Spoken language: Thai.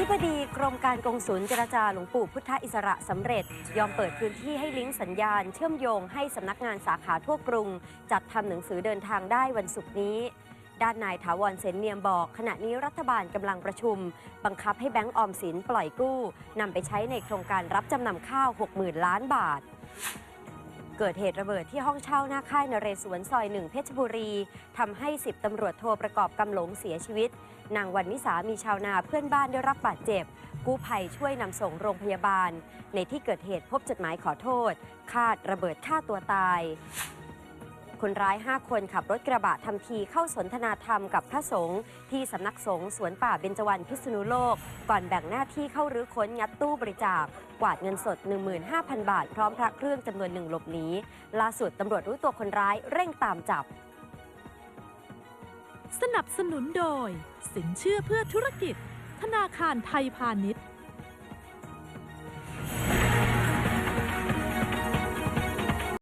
ธิบดีกรมการกงสุลเจรจาหลวงปู่พุทธอิสระสำเร็จ ยอมเปิดพื้นที่ให้ลิงก์สัญญาณ เชื่อมโยงให้สำนักงานสาขาทั่วกรุง จัดทำหนังสือเดินทางได้วันศุกร์นี้ ด้านนายถาวรเสนเนียมบอก ขณะนี้รัฐบาลกำลังประชุม บังคับให้แบงก์ออมสินปล่อยกู้นำไปใช้ในโครงการรับจำนำข้าว 60,000 ล้านบาท เกิดเหตุระเบิดที่ห้องเช่าหน้าค่ายนเรศวรซอยหนึ่งเพชรบุรีทำให้สิบตำรวจโทประกอบกำหลงเสียชีวิต นางวันนิสามีชาวนาเพื่อนบ้านได้รับบาดเจ็บ กู้ภัยช่วยนำส่งโรงพยาบาล ในที่เกิดเหตุพบจดหมายขอโทษ คาดระเบิดฆ่าตัวตาย คนร้าย 5 คนขับรถกระบะทำทีเข้าสนทนาธรรมกับพระสงฆ์ที่สำนักสงฆ์สวนป่าเบญจวรรณพิษณุโลก ก่อนแบ่งหน้าที่เข้ารื้อค้นยัดตู้บริจาค กวาดเงินสด 15,000 บาท พร้อมพระเครื่องจำนวนหนึ่งหลบหนีล่าสุดตำรวจรู้ตัวคนร้ายเร่งตามจับ สนับสนุนโดย สินเชื่อเพื่อธุรกิจ ธนาคารไทยพาณิชย์